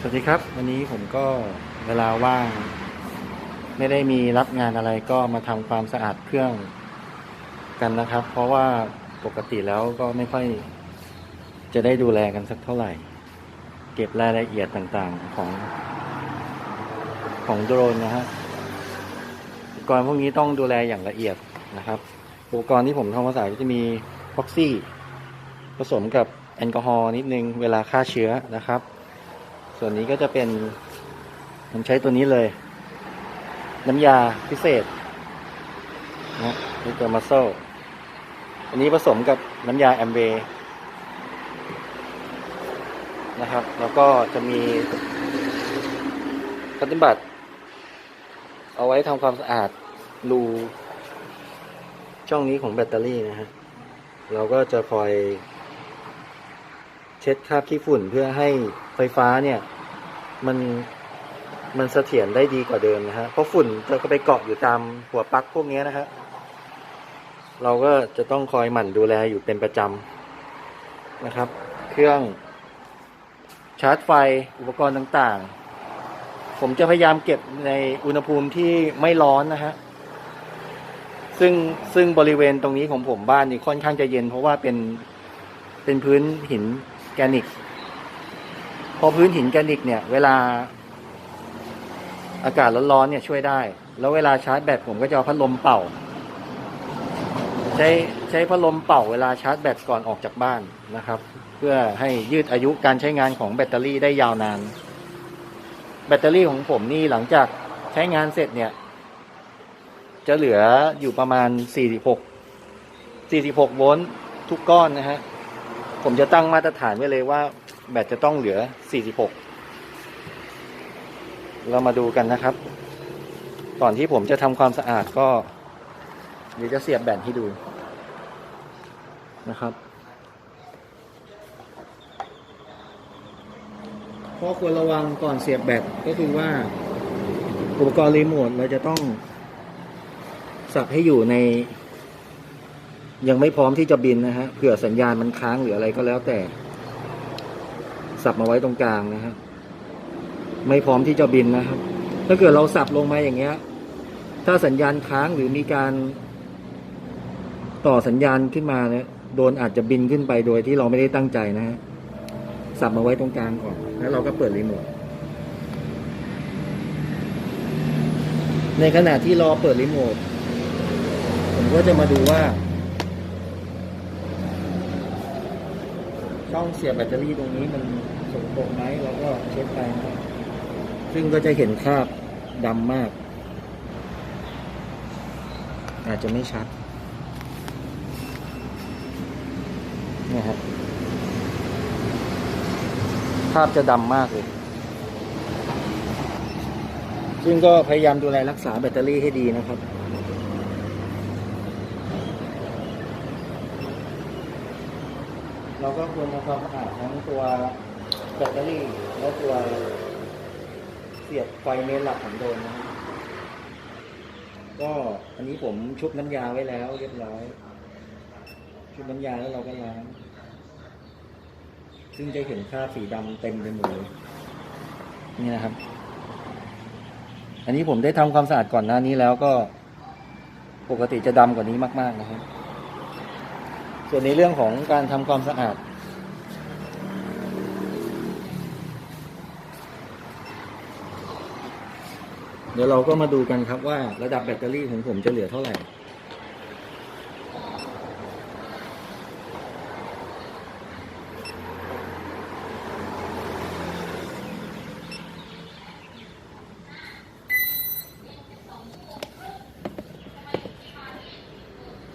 สวัสดีครับ วันนี้ผมก็เวลาว่าง ไม่ได้มีรับงานอะไรก็มาทำความสะอาดเครื่องกันนะครับ เพราะว่าปกติแล้วก็ไม่ค่อยจะได้ดูแลกันสักเท่าไหร่ เก็บรายละเอียดต่างๆของของโดรนนะฮะอุปกรณ์พวกนี้ต้องดูแลอย่างละเอียดนะครับอุปกรณ์ที่ผมทำความสะอาก็จะมีฟ็อกซี่ ผสมกับแอลกอฮอล์นิดนึงเวลาฆ่าเชื้อนะครับ ส่วนนี้ก็จะเป็นผมใช้ตัวนี้เลย น้ำยาพิเศษนะนี่ตัวมัสเซอันนี้ผสมกับน้ำยาแอมเบนะครับ แล้วก็จะมีปฏิบัติ เอาไว้ทำความสะอาดรูช่องนี้ของแบตเตอรี่นะฮะ เราก็จะคอย เช็ดคราบขี้ฝุ่นเพื่อให้ไฟฟ้าเนี่ย มันมันเสถียรได้ดีกว่าเดิมนะฮะเพราะฝุ่นจะก็ไปเกาะอยู่ตามหัวปลั๊กพวกนี้นะฮะเราก็จะต้องคอยหมั่นดูแลอยู่เป็นประจำนะครับ เครื่องชาร์จไฟอุปกรณ์ต่างๆ ผมจะพยายามเก็บในอุณหภูมิที่ไม่ร้อนนะฮะซึ่งซึ่งบริเวณตรงนี้ของผมบ้านนี่ค่อนข้างจะเย็นเพราะว่าเป็นเป็นพื้นหินแกรนิก พอพื้นหินแกรนิกเนี่ย เวลาอากาศร้อนๆเนี่ยช่วยได้ แล้วเวลาชาร์จแบตผมก็จะเอาพัดลมเป่า ใช้ใช้พัดลมเป่าเวลาชาร์จแบตก่อนออกจากบ้านนะครับ เพื่อให้ยืดอายุการใช้งานของแบตเตอรี่ได้ยาวนาน แบตเตอรี่ของผมนี่หลังจากใช้งานเสร็จเนี่ย จะเหลืออยู่ประมาณ 46 46 โวลต์ทุกก้อนนะฮะ ผมจะตั้งมาตรฐานไว้เลยว่า แบตจะต้องเหลือ 46 เรามาดูกันนะครับ ก่อนที่ผมจะทำความสะอาดก็ เดี๋ยวจะเสียบแบตให้ดูนะครับข้อควรระวังก่อนเสียบแบตก็คือว่า อุปกรณ์รีโมทเราจะต้อง สับให้อยู่ใน ยังไม่พร้อมที่จะบินนะฮะเผื่อสัญญาณมันค้างหรืออะไรก็แล้วแต่ สับมาไว้ตรงกลางนะฮะไม่พร้อมที่จะบินนะครับ ถ้าเกิดเราสับลงมาอย่างเงี้ย ถ้าสัญญาณค้างหรือมีการต่อสัญญาณขึ้นมาเนี่ยโดนอาจจะบินขึ้นไปโดยที่เราไม่ได้ตั้งใจนะฮะสับมาไว้ตรงกลางก่อน แล้วเราก็เปิดรีโมทในขณะที่รอเปิดรีโมทผมก็จะมาดูว่า ช่องเสียบแบตเตอรี่ตรงนี้มันสกปรกไหมเราก็เช็คไปนะซึ่งก็จะเห็นคราบดำมาก อาจจะไม่ชัดนี่ครับภาพจะดำมากเลย ซึ่งก็พยายามดูแลรักษาแบตเตอรี่ให้ดีนะครับ เราก็ควรทำความสะอาดทั้งตัวแบตเตอรี่และตัวเสียบไฟเมนหลักของโดรนนะครับก็อันนี้ผมชุบน้ำยาไว้แล้วเรียบร้อย ชุบน้ำยาแล้วเราก็ล้าง ซึ่งจะเห็นคราสีดำเต็มไปหมดเลยนี่นะครับ อันนี้ผมได้ทำความสะอาดก่อนหน้านี้แล้วก็ปกติจะดำกว่านี้มาก ๆ นะครับ ส่วนในเรื่องของการทำความสะอาด เดี๋ยวเราก็มาดูกันครับว่าระดับแบตเตอรี่ของผมจะเหลือเท่าไหร่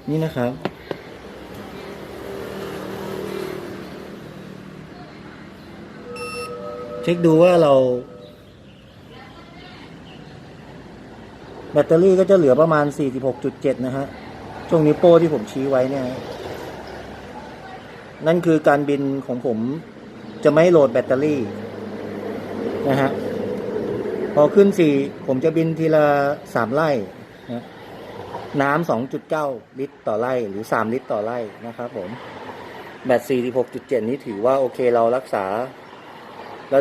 นี่นะครับ เช็คดูว่าเรา แบตเตอรี่ก็จะเหลือประมาณ 46.7 นะฮะ ช่วงนิ้วโป้ที่ผมชี้ไว้เนี่ย นั่นคือการบินของผมจะไม่โหลดแบตเตอรี่ นะฮะ พอขึ้น 4 ผมจะบินทีละ 3 ไร่นะน้ำ 2.9 ลิตรต่อไร่ หรือ 3 ลิตรต่อไร่นะครับผม แบต46.7 นี้ถือว่าโอเคเรารักษา